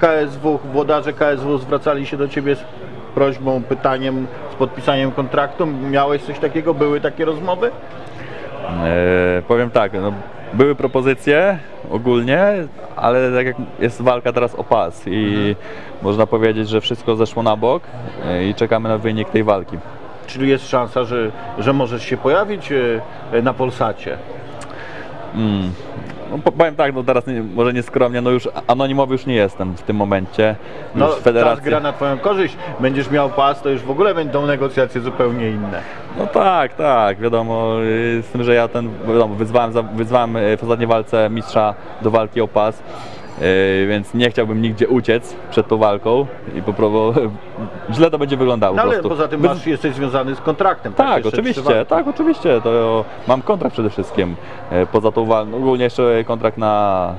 KSW, włodarze KSW zwracali się do Ciebie z prośbą, pytaniem, z podpisaniem kontraktu? Miałeś coś takiego? Były takie rozmowy? E, powiem tak, no, były propozycje ogólnie, ale tak jak jest walka teraz o pas i można powiedzieć, że wszystko zeszło na bok e, i czekamy na wynik tej walki. Czyli jest szansa, że, że możesz się pojawić e, na Polsacie? Mm. No, po- powiem tak, no teraz nie, może nieskromnie, no już anonimowy już nie jestem w tym momencie. No, Już federacja. gra na Twoją korzyść. Będziesz miał pas, to już w ogóle będą negocjacje zupełnie inne. No tak, tak, wiadomo, z tym, że ja ten, wiadomo, wyzwałem, wyzwałem y, w ostatniej walce mistrza do walki o pas, więc nie chciałbym nigdzie uciec przed tą walką i po prostu źle to będzie wyglądało No ale prostu. poza tym masz, jesteś związany z kontraktem. Tak, trzy oczywiście, tak, oczywiście. To mam kontrakt przede wszystkim. E, Poza tą walką, ogólnie jeszcze kontrakt na,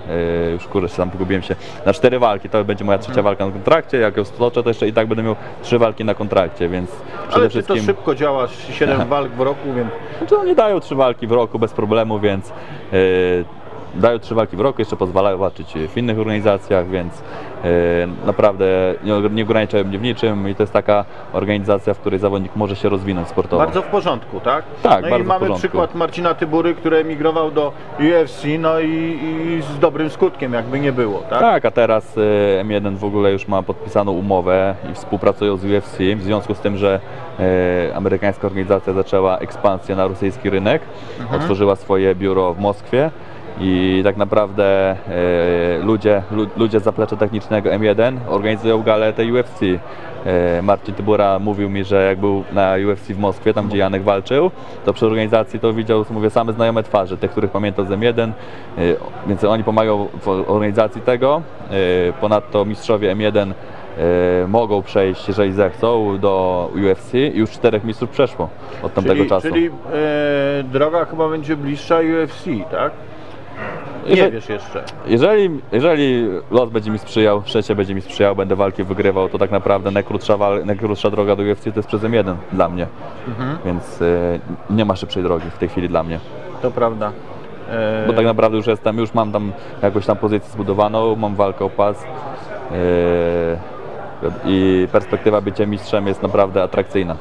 e, już kurde, tam pogubiłem się, na cztery walki. To będzie moja trzecia walka na kontrakcie. Jak ją stoczę, to jeszcze i tak będę miał trzy walki na kontrakcie, więc przede Ale wszystkim. to szybko działasz, 7 walk w roku, więc Znaczy oni dają trzy walki w roku bez problemu, więc dają trzy walki w roku, jeszcze pozwalają walczyć w innych organizacjach, więc e, naprawdę nie, nie ograniczają mnie w niczym i to jest taka organizacja, w której zawodnik może się rozwinąć sportowo. bardzo w porządku, tak? Tak, no i bardzo w mamy porządku. przykład Marcina Tybury, który emigrował do UFC, no i, i z dobrym skutkiem, jakby nie było, tak? Tak, a teraz e, M1 w ogóle już ma podpisaną umowę i współpracują z UFC w związku z tym, że e, amerykańska organizacja zaczęła ekspansję na rosyjski rynek, otworzyła swoje biuro w Moskwie i tak naprawdę e, ludzie, lu, ludzie z zaplecza technicznego M1 organizują galę tej UFC. E, Marcin Tybura mówił mi, że jak był na UFC w Moskwie, tam gdzie Janek walczył, to przy organizacji to widział, mówię, same znajome twarze, tych, których pamiętał z M1, e, więc oni pomagają w organizacji tego. Ponadto mistrzowie M1 e, mogą przejść, jeżeli zechcą, do UFC i już czterech mistrzów przeszło od tamtego czyli, czasu. Czyli e, droga chyba będzie bliższa UFC, tak? Nie Jeżeli- wiesz jeszcze. Jeżeli, jeżeli los będzie mi sprzyjał, szczęście będzie mi sprzyjał, będę walki wygrywał, to tak naprawdę najkrótsza, wal, najkrótsza droga do UFC to jest przez M1 dla mnie. Mhm. Więc e, nie ma szybszej drogi w tej chwili dla mnie. To prawda. E, Bo tak naprawdę już jestem, już mam tam jakąś tam pozycję zbudowaną, mam walkę o pas. e, I perspektywa bycia mistrzem jest naprawdę atrakcyjna.